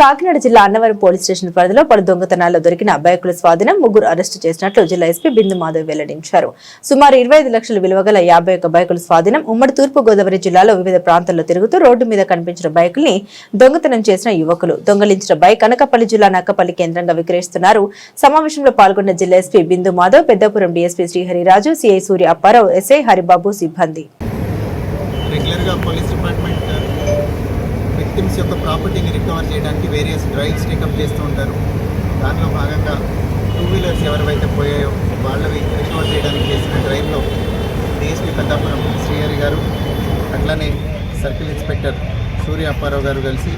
కాకినాడ జిల్లా Annavaram police station పరిధిలో పలు దొంగతనాల్లో దొరికిన బైకుల స్వాధీనం ముగ్గురు అరెస్టు చేసినట్లు జిల్లా ఎస్పీ బిందు మాధవ్ వెల్లడించారు. సుమారు ఇరవై ఐదు లక్షల విలువ గల యాభై ఒక్క బైకుల స్వాధీనం ఉమ్మడి తూర్పు గోదావరి జిల్లాలో వివిధ ప్రాంతాల్లో తిరుగుతూ రోడ్డు మీద కనిపించిన బైకుల్ని దొంగతనం చేసిన యువకులు. దొంగలించిన బైక్ అనకపల్లి జిల్లా నక్కపల్లి కేంద్రంగా విక్రయిస్తున్నారు. సమావేశంలో పాల్గొన్న జిల్లా SP Bindu Madhav Peddapuram DSP Srihariraju CI Surya Apparao SI Haribabu సిబ్బంది. రెగ్యులర్గా పోలీస్ డిపార్ట్మెంట్ విక్టిమ్స్ యొక్క ప్రాపర్టీని రికవర్ చేయడానికి వేరియస్ డ్రైవ్స్ టేకప్ చేస్తూ ఉంటారు. దానిలో భాగంగా టూ వీలర్స్ ఎవరివైతే పోయాయో వాళ్ళవి రికవర్ చేయడానికి చేసిన డ్రైవ్లో డిఎస్పీ పెద్దాపురం శ్రీహరి గారు అట్లానే సర్కిల్ ఇన్స్పెక్టర్ సూర్య అప్పారావు గారు కలిసి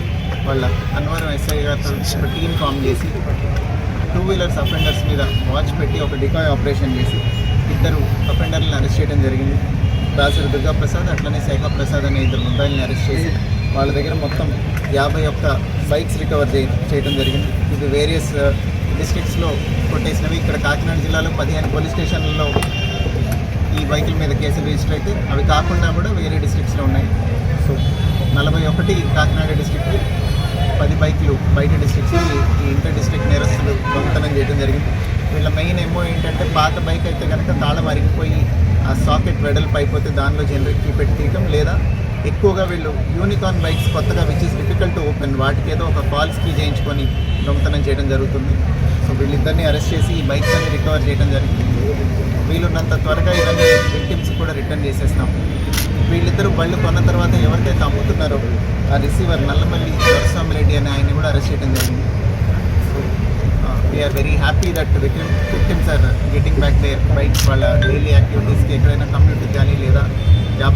వాళ్ళ అన్వరం ఎస్ఐ గారితో ఒక టీం ఫామ్ చేసి టూ వీలర్స్ అఫెండర్స్ మీద వాచ్ పెట్టి ఒక డికాయ్ ఆపరేషన్ చేసి ఇద్దరు అఫెండర్లను అరెస్ట్ చేయడం జరిగింది. దాసరి దుర్గా ప్రసాద్ అట్లనే శేఖర్ ప్రసాద్ అనే ఇద్దరు మొబైల్ని అరెస్ట్ చేసి వాళ్ళ దగ్గర మొత్తం యాభై ఒక్క బైక్స్ రికవర్ చేయ చేయడం జరిగింది. ఇది వేరియస్ డిస్ట్రిక్ట్స్లో కొట్టేసినవి. ఇక్కడ కాకినాడ జిల్లాలో పదిహేను పోలీస్ స్టేషన్లలో ఈ బైకుల మీద కేసులు రిజిస్టర్ అయితే అవి కాకుండా కూడా వేరే డిస్ట్రిక్ట్స్లో ఉన్నాయి. సో నలభై ఒకటి కాకినాడ డిస్ట్రిక్ట్ పది బైకులు బయట డిస్ట్రిక్ట్స్ ఈ ఇంటర్ డిస్ట్రిక్ట్ నేరస్తులు దొంగతనం చేయడం జరిగింది. వీళ్ళ మెయిన్ ఏమో ఏంటంటే పాత బైక్ అయితే కనుక తాళం అరిగిపోయి ఆ సాకెట్ వెడల్పు అయిపోతే దానిలో జనరేట్ పెట్టి తీయటం లేదా ఎక్కువగా వీళ్ళు యూనికార్న్ బైక్స్ కొత్తగా which is difficult to open వాటికి ఏదో ఒక ఫాల్స్ కీ చేయించుకొని దొంగతనం చేయడం జరుగుతుంది. సో వీళ్ళిద్దరిని అరెస్ట్ చేసి ఈ బైక్స్ అన్ని రికవర్ చేయడం జరిగింది. వీళ్ళున్నంత త్వరగా ఇవన్నీ విక్టిమ్స్ కూడా రిటర్న్ చేసేస్తాం. వీళ్ళిద్దరూ బళ్ళు కొన్న తర్వాత ఎవరికైతే అమ్ముతున్నారో ఆ రిసీవర్ నల్లమల్లి దొరస్వామి రెడ్డి అనే ఆయన్ని కూడా అరెస్ట్ చేయడం జరిగింది. So we are very happy that victim victims are getting back their bikes వాళ్ళ డైలీ యాక్టివిటీస్కి ఎక్కడైనా కమ్యూనిటీ కానీ లేదా